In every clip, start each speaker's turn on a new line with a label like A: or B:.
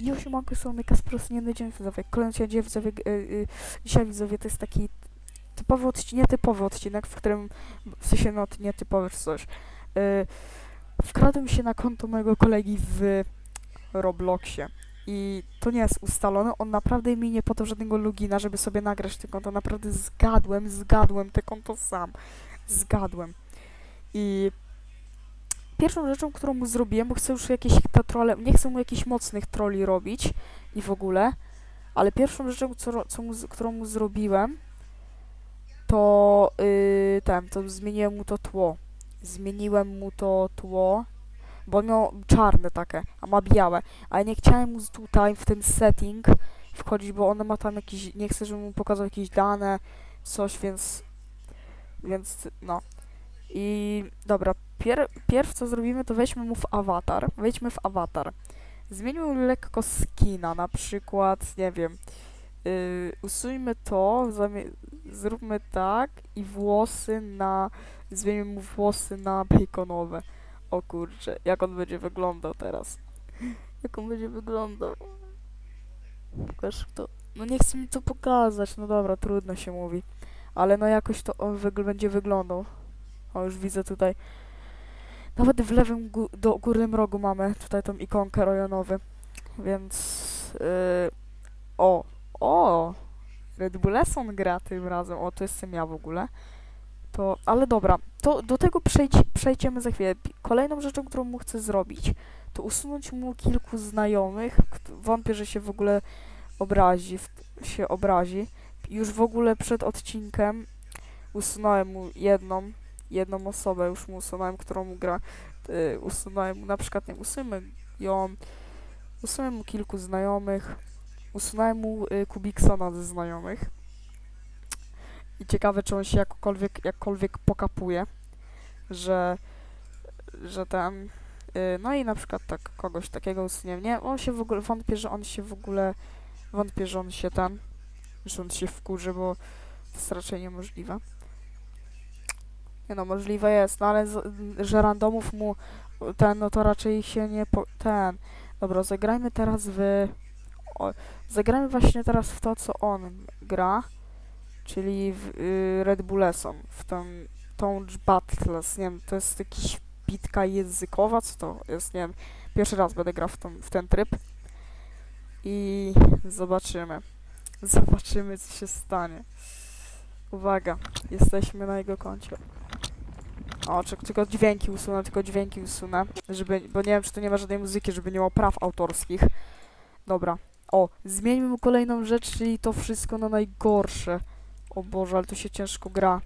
A: Już siemanko, są Kaspros, nie dzień widzowie. Kolejny dzień widzowie, y, y, dzisiaj widzowie to jest taki typowy odcinek, nietypowy odcinek, w którym, w sensie no nietypowy czy coś. Y, wkradłem się na konto mojego kolegi w Robloxie i to nie jest ustalone, on naprawdę mi nie podał żadnego logina, żeby sobie nagrać te konto, naprawdę zgadłem, zgadłem te konto sam, zgadłem. I pierwszą rzeczą, którą mu zrobiłem, bo chcę już jakieś te trole, nie chcę mu jakichś mocnych troli robić i w ogóle, ale pierwszą rzeczą, co, co mu, którą mu zrobiłem, to yy, ten, to zmieniłem mu to tło. Zmieniłem mu to tło, bo on miał czarne takie, a ma białe, ale nie chciałem mu tutaj w ten setting wchodzić, bo on ma tam jakieś, nie chcę, żeby mu pokazał jakieś dane, coś, więc, więc no. I dobra, pier, pierw co zrobimy, to weźmy mu w awatar. Wejdźmy w awatar. Zmieńmy lekko skina, na przykład, nie wiem, yy, usuńmy to, zróbmy tak i włosy na, zmieńmy mu włosy na baconowe. O kurczę, jak on będzie wyglądał teraz? Jak on będzie wyglądał? Pokaż to. No nie chce mi to pokazać, no dobra, trudno się mówi. Ale no jakoś to on wygl- będzie wyglądał. O, już widzę tutaj. Nawet w lewym do górnym rogu mamy tutaj tą ikonkę Royanowy. Więc. Yy, o! O! Red Bullesson gra tym razem. O, to jestem ja w ogóle. To, ale dobra, to do tego przejdź, przejdziemy za chwilę. Kolejną rzeczą, którą mu chcę zrobić, to usunąć mu kilku znajomych. Wątpię, że się w ogóle obrazi, w, się obrazi. Już w ogóle przed odcinkiem usunąłem mu jedną, jedną osobę już mu usunąłem, którą gra. Y, usunąłem na przykład, nie usunąłem ją, usunąłem mu kilku znajomych, usunąłem mu y, Kubiksona ze znajomych. I ciekawe, czy on się jakkolwiek, jakkolwiek pokapuje, że, że ten, y, no i na przykład tak kogoś takiego usuniemy. Nie, on się w ogóle, wątpię, że on się w ogóle, wątpię, że on się ten, że on się wkurzy, bo to jest raczej niemożliwe. Nie no, możliwe jest, no ale z, że randomów mu ten, no to raczej się nie po, ten. Dobra, zagrajmy teraz w... O, zagrajmy właśnie teraz w to, co on gra, czyli w y, Red Bullesson, w tą, tą Battles, nie wiem, to jest jakiś bitka językowa, co to jest, nie wiem, pierwszy raz będę grał w, tą, w ten tryb i zobaczymy, zobaczymy, co się stanie. Uwaga, jesteśmy na jego koncie. O, czy, tylko dźwięki usunę, tylko dźwięki usunę, żeby, bo nie wiem, czy tu nie ma żadnej muzyki, żeby nie miało praw autorskich. Dobra. O, zmieńmy kolejną rzecz, czyli to wszystko na najgorsze. O Boże, ale tu się ciężko gra.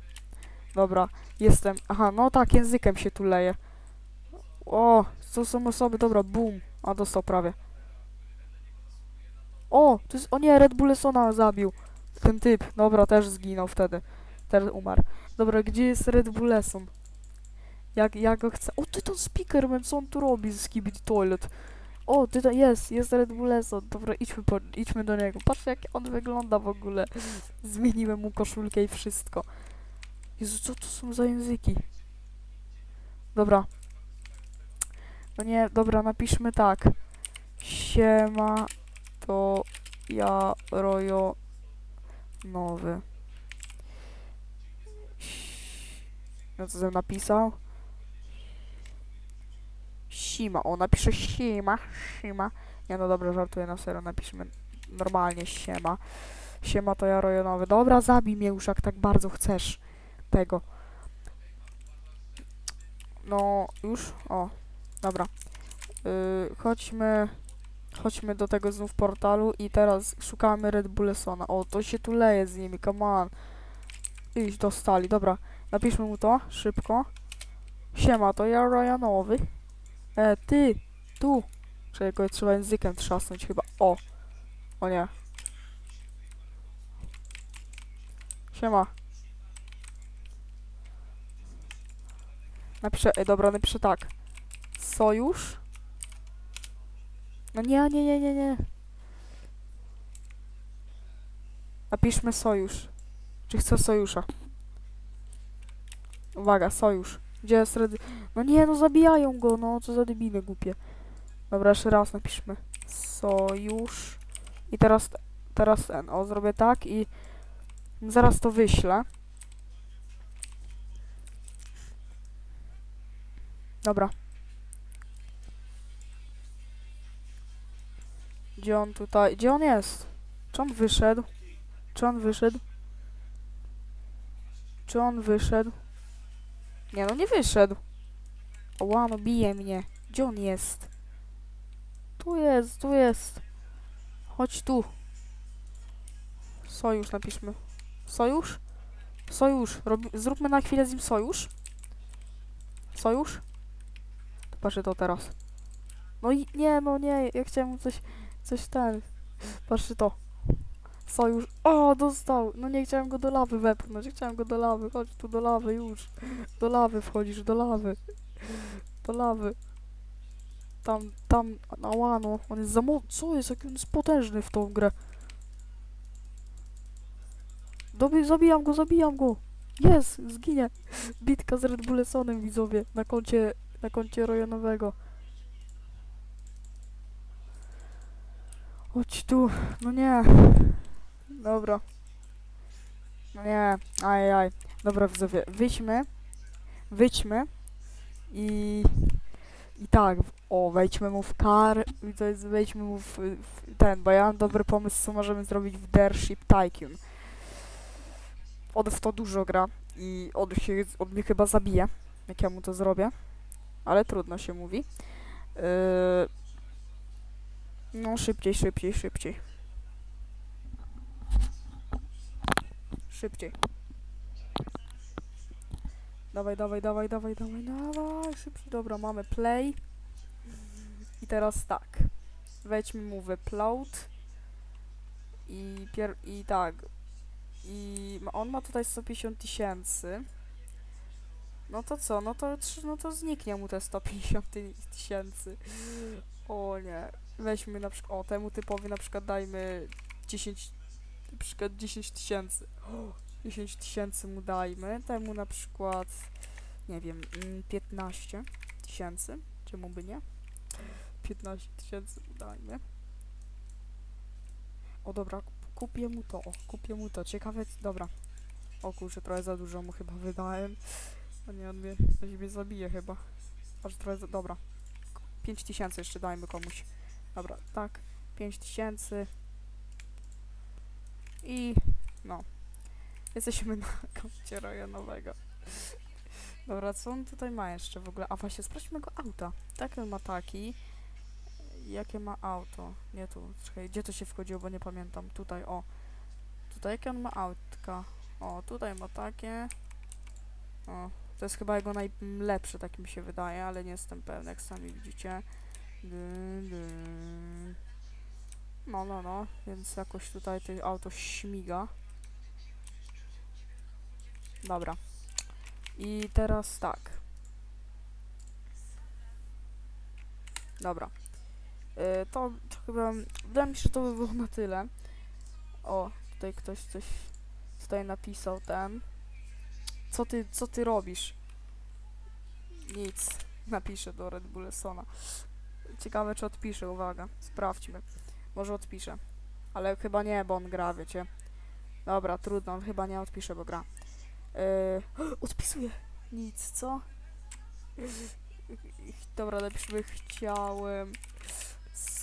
A: Dobra, jestem. Aha, no tak, językiem się tu leje. O, to są osoby, dobra, boom. A dostał prawie. O, to jest, o nie, Red Bullesona zabił. Ten typ, dobra, też zginął wtedy. Teraz umarł. Dobra, gdzie jest Red Bullesson? Jak, jak go chcę. O, ty ten Speakerman, co on tu robi z Skibidi Toilet? O, ty to jest, jest Red Bullesson. Dobra, idźmy, po, idźmy do niego. Patrz, jak on wygląda w ogóle. Zmieniłem mu koszulkę i wszystko. Jezu, co to są za języki? Dobra. No nie, dobra, napiszmy tak. Siema, to ja, Rojo, nowy. No co bym napisał? Sima. O, napiszę Sima. Sima. Nie no dobra, żartuję na serio. Napiszmy normalnie Siema. Siema to ja rojonowy. Dobra, zabij mnie już jak tak bardzo chcesz tego. No, już? O, dobra. Yy, chodźmy, chodźmy do tego znów portalu i teraz szukamy Red Bullesona. O, to się tu leje z nimi, come on. Iść dostali, dobra. Napiszmy mu to, szybko. Siema, to ja Ryanowy. E, ty, tu. Czego trzeba językiem trzasnąć chyba. O. O nie. Siema. Napiszę, ej, dobra, napiszę tak. Sojusz? No nie, nie, nie, nie, nie. Napiszmy sojusz. Czy chcę sojusza? Uwaga, sojusz. Gdzie jest Red... No nie, no zabijają go, no co za debile głupie. Dobra, jeszcze raz napiszmy. Sojusz. I teraz, teraz o, zrobię tak i zaraz to wyślę. Dobra. Gdzie on tutaj, gdzie on jest? Czy on wyszedł? Czy on wyszedł? Czy on wyszedł? Nie, no nie wyszedł. Ła, no bije mnie. Gdzie on jest? Tu jest, tu jest. Chodź tu. Sojusz napiszmy. Sojusz? Sojusz. Zróbmy na chwilę z nim sojusz. Sojusz? Patrzę to teraz. No i nie, no nie, ja chciałem coś, coś ten. Patrzcie to. Sojusz. O, dostał. No nie chciałem go do lawy wepchnąć. Chciałem go do lawy. Chodź tu do lawy już. Do lawy wchodzisz, do lawy. Do lawy. Tam, tam, na łano. On jest za Co jest? Jaki on jest potężny w tą grę. Dobi zabijam go, zabijam go. Jest, zginie. Bitka z Red Bullesonem, widzowie. Na koncie, na koncie rejonowego. Chodź tu. No nie. Dobra. No nie. Ajaj. Dobra, widzowie. Wyjdźmy. Wyjdźmy. I... I tak. O, wejdźmy mu w kar. Wejdźmy mu w, w ten, bo ja mam dobry pomysł, co możemy zrobić w Dareship Tycoon. On w to dużo gra i on, się, on mnie chyba zabije, jak ja mu to zrobię. Ale trudno się mówi. Yy... No, szybciej, szybciej, szybciej. Szybciej. Dawaj, dawaj, dawaj, dawaj, dawaj, dawaj, szybciej. Dobra, mamy play. I teraz tak. Wejdźmy mu upload. I pier... i tak. I on ma tutaj 150 tysięcy. No to co? No to, no to zniknie mu te 150 ty- tysięcy. O nie. Weźmy na przykład, o temu typowi na przykład dajmy 10, na przykład 10 tysięcy. O, 10 tysięcy mu dajmy. Temu na przykład, nie wiem, mm, 15 tysięcy. Czemu by nie? 15 tysięcy mu dajmy. O dobra, kup- kupię mu to, kupię mu to. Ciekawe, dobra. O kurczę, trochę za dużo mu chyba wydałem. A nie, on mnie, on mnie zabije chyba. Aż trochę za, dobra. 5 tysięcy jeszcze dajmy komuś. Dobra, tak. 5 tysięcy. I no. Jesteśmy na koncie rejonowego. Dobra, co on tutaj ma jeszcze w ogóle? A właśnie, sprawdźmy go auta. On ma taki. Jakie ma auto? Nie tu, czekaj, gdzie to się wchodziło, bo nie pamiętam. Tutaj, o. Tutaj jakie on ma autka? O, tutaj ma takie. O, to jest chyba jego najlepsze, tak mi się wydaje, ale nie jestem pewny, jak sami widzicie. Dyn, dyn. No, no, no, więc jakoś tutaj to auto śmiga. Dobra. I teraz tak. Dobra. Y, to, to chyba, wydaje mi się, że to by było na tyle. O, tutaj ktoś coś tutaj napisał ten. Co ty, co ty robisz? Nic. Napiszę do Red Bullesona. Ciekawe, czy odpisze, uwaga. Sprawdźmy. Może odpisze. Ale chyba nie, bo on gra, wiecie. Dobra, trudno, on chyba nie odpisze, bo gra. Yy, odpisuje. Nic, co? Dobra, napiszmy chciałem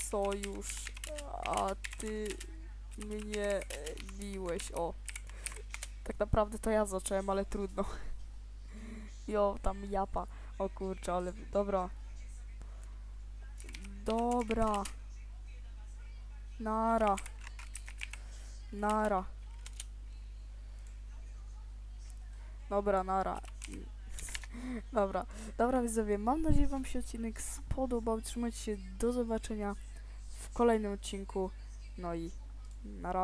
A: sojusz, a ty mnie biłeś. O. Tak naprawdę to ja zacząłem, ale trudno. Jo, tam japa. O kurczę, ale dobra. Dobra. Nara. Nara. Dobra, nara. Dobra, dobra widzowie, mam nadzieję wam się odcinek spodobał. Trzymajcie się, do zobaczenia w kolejnym odcinku. No i na razie.